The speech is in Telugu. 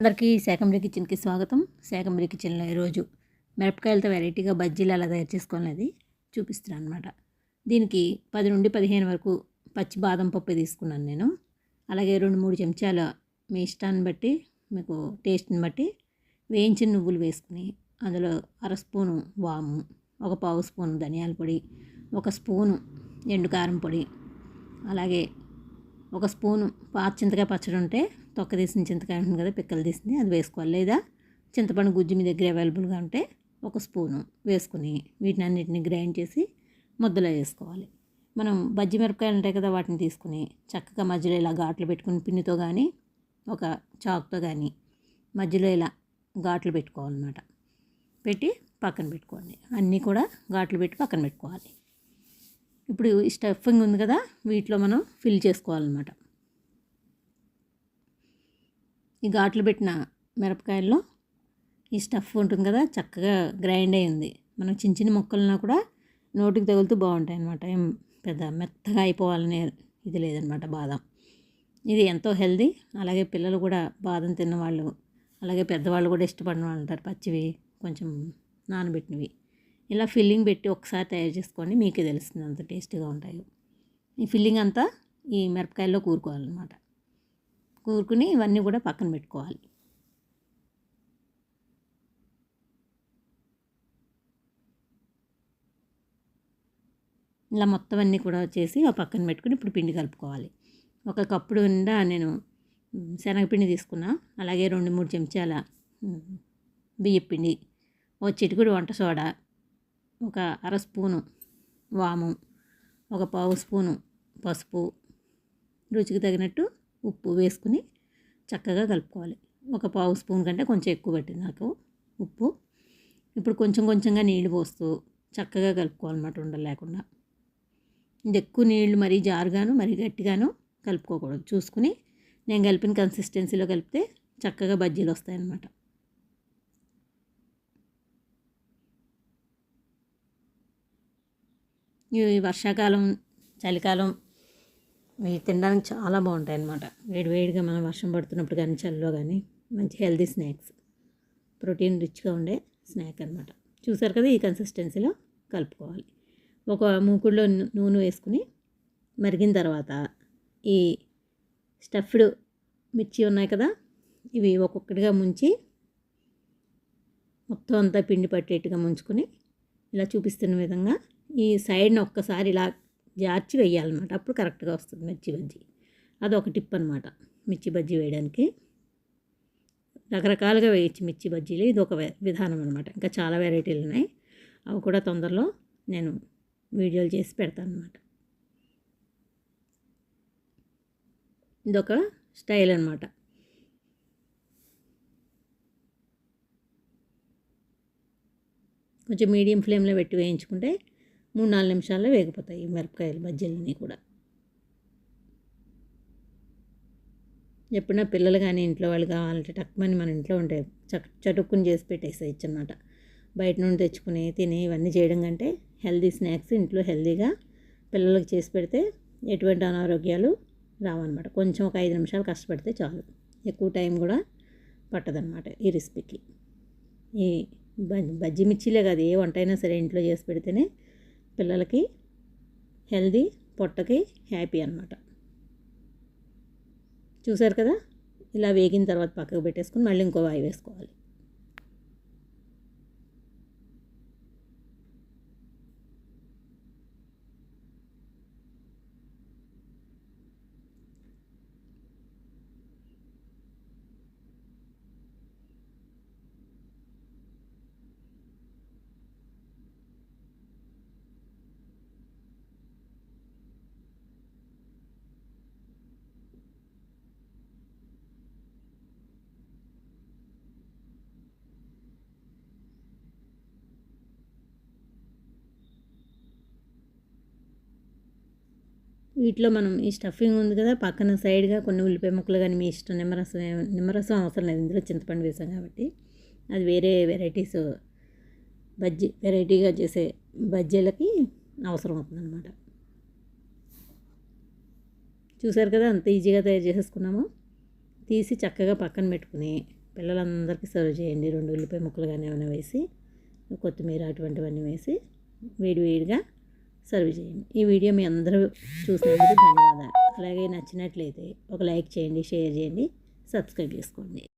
అందరికీ శాకంబరి కిచెన్కి స్వాగతం. శాకంబరి కిచెన్లో ఈరోజు మిరపకాయలతో వెరైటీగా బజ్జీలు అలా తయారు చేసుకోవాలనేది చూపిస్తున్నాను అనమాట దీనికి పది నుండి పదిహేను వరకు పచ్చి బాదం పప్పు తీసుకున్నాను నేను. అలాగే రెండు మూడు చెంచాల మీ ఇష్టాన్ని బట్టి మీకు టేస్ట్ని బట్టి వేయించిన నువ్వులు వేసుకుని అందులో అర స్పూను వాము ఒక పావు స్పూను ధనియాల పొడి ఒక స్పూను ఎండు కారం పొడి అలాగే ఒక స్పూను పాత చింతకాయ పచ్చడి ఉంటే తొక్క తీసిన చింతకాయ ఉంటుంది కదా పిక్కలు తీసింది అది వేసుకోవాలి. లేదా చింతపండు గుజ్జు మీ దగ్గర అవైలబుల్గా ఉంటే ఒక స్పూను వేసుకుని వీటిని అన్నిటిని గ్రైండ్ చేసి ముద్దలో వేసుకోవాలి. మనం బజ్జి మిరపకాయలు ఉంటాయి కదా వాటిని తీసుకుని చక్కగా మధ్యలో ఇలా ఘాట్లు పెట్టుకుని పిన్నితో కానీ ఒక చాక్తో కానీ మధ్యలో ఇలా ఘాట్లు పెట్టుకోవాలన్నమాట. పెట్టి పక్కన పెట్టుకోండి. అన్నీ కూడా ఘాట్లు పెట్టి పక్కన పెట్టుకోవాలి. ఇప్పుడు ఈ స్టఫింగ్ ఉంది కదా వీటిలో మనం ఫిల్ చేసుకోవాలన్నమాట. ఈ ఘాట్లు పెట్టిన మిరపకాయల్లో ఈ స్టఫ్ ఉంటుంది కదా చక్కగా గ్రైండ్ అయింది. మనం చిన్న చిన్న మొక్కలున్నా కూడా నోటికి తగులుతూ బాగుంటాయి అన్నమాట ఏం పెద్ద మెత్తగా అయిపోవాలనే ఇది లేదనమాట బాదం. ఇది ఎంతో హెల్దీ. అలాగే పిల్లలు కూడా బాదం తిన్నవాళ్ళు అలాగే పెద్దవాళ్ళు కూడా ఇష్టపడిన వాళ్ళు ఉంటారు పచ్చివి కొంచెం నానబెట్టినవి. ఇలా ఫిల్లింగ్ పెట్టి ఒకసారి తయారు చేసుకోండి మీకే తెలుస్తుంది అంత టేస్టీగా ఉంటాయి. ఈ ఫిల్లింగ్ అంతా ఈ మిరపకాయల్లో కూరుకోవాలన్నమాట. కూరుకుని ఇవన్నీ కూడా పక్కన పెట్టుకోవాలి. ఇలా మొత్తం అన్నీ కూడా వచ్చేసి ఆ పక్కన పెట్టుకుని ఇప్పుడు పిండి కలుపుకోవాలి. ఒక కప్పుడు నిండా నేను శనగపిండి తీసుకున్నా అలాగే రెండు మూడు చెంచాల బియ్యపిండి ఒక చిటికుడు వంట సోడా ఒక అర స్పూను వాము ఒక పావు స్పూను పసుపు రుచికి తగినట్టు ఉప్పు వేసుకుని చక్కగా కలుపుకోవాలి. ఒక పావు స్పూన్ కంటే కొంచెం ఎక్కువ పట్టింది నాకు ఉప్పు. ఇప్పుడు కొంచెం కొంచెంగా నీళ్ళు పోస్తూ చక్కగా కలుపుకోవాలన్నమాట ఉండలు లేకుండా. ఇది ఎక్కువ నీళ్ళు మరీ జారుగాను మరీ గట్టిగాను కలుపుకోకూడదు. చూసుకుని నేను కలిపిన కన్సిస్టెన్సీలో కలిపితే చక్కగా బజ్జీలు వస్తాయన్నమాట. ఈ వర్షాకాలం చలికాలం ఇవి తినడానికి చాలా బాగుంటాయి అన్నమాట వేడివేడిగా మనం వర్షం పడుతున్నప్పుడు కానీ చలిలో కానీ మంచి హెల్తీ స్నాక్స్ ప్రోటీన్ రిచ్గా ఉండే స్నాక్ అనమాట చూసారు కదా ఈ కన్సిస్టెన్సీలో కలుపుకోవాలి. ఒక మూకుడులో నూనె వేసుకుని మరిగిన తర్వాత ఈ స్టఫ్డ్ మిర్చి ఉన్నాయి కదా ఇవి ఒక్కొక్కటిగా ముంచి మొత్తం అంతా పిండి పట్టేట్టుగా ముంచుకొని ఇలా చూపిస్తున్న విధంగా ఈ సైడ్ని ఒక్కసారి ఇలా జార్చి వేయాలన్నమాట అప్పుడు కరెక్ట్గా వస్తుంది మిర్చి బజ్జీ. అదొక టిప్ అనమాట మిర్చి బజ్జీ వేయడానికి. రకరకాలుగా వేయచ్చు మిర్చి బజ్జీలు. ఇది ఒక విధానం అనమాట ఇంకా చాలా వెరైటీలు ఉన్నాయి. అవి కూడా తొందరలో నేను వీడియోలు చేసి పెడతాను అనమాట ఇదొక స్టైల్ అనమాట కొంచెం మీడియం ఫ్లేమ్లో పెట్టి వేయించుకుంటే మూడు నాలుగు నిమిషాల్లో వేగిపోతాయి మిరపకాయలు బజ్జీలన్నీ కూడా. ఎప్పుడైనా పిల్లలు కానీ ఇంట్లో వాళ్ళు కావాలంటే టక్మని మన ఇంట్లో ఉంటే చక్ చటుక్కుని చేసి పెట్టేసేయచ్చు అనమాట బయట నుండి తెచ్చుకుని తిని ఇవన్నీ చేయడం కంటే హెల్దీ స్నాక్స్ ఇంట్లో హెల్దీగా పిల్లలకు చేసి పెడితే ఎటువంటి అనారోగ్యాలు రావన్నమాట. కొంచెం ఒక ఐదు నిమిషాలు కష్టపడితే చాలు. ఎక్కువ టైం కూడా పట్టదనమాట ఈ రెసిపీకి. ఈ బజ్జీ మిర్చిలే కాదు ఏ వంట అయినా సరే ఇంట్లో చేసి పెడితేనే పిల్లలకి హెల్దీ పొట్టకి హ్యాపీ అనమాట చూసారు కదా? ఇలా వేగిన తర్వాత పక్కకు పెట్టేసుకుని మళ్ళీ ఇంకో వాయి వేసుకోవాలి. వీటిలో మనం ఈ స్టఫింగ్ ఉంది కదా పక్కన సైడ్గా కొన్ని ఉల్లిపాయ ముక్కలు కానీ మీ ఇష్టం నిమ్మరసం నిమ్మరసం అవసరం లేదు. ఇందులో చింతపండు వేసాం కాబట్టి. అది వేరే వెరైటీస్ బజ్జీ వెరైటీగా చేసే బజ్జీలకి అవసరం అవుతుంది అనమాట చూసారు కదా అంత ఈజీగా తయారు చేసేసుకున్నాము. తీసి చక్కగా పక్కన పెట్టుకుని పిల్లలందరికీ సర్వ్ చేయండి. రెండు ఉల్లిపాయ ముక్కలు కానీ ఏమైనా వేసి కొత్తిమీర అటువంటివన్నీ వేసి వేడి వేడిగా సర్వ్ చేయండి. ఈ వీడియో మీ అందరూ చూసినందుకు ధన్యవాదాలు. అలాగే నచ్చినట్లయితే ఒక లైక్ చేయండి షేర్ చేయండి సబ్స్క్రైబ్ చేసుకోండి.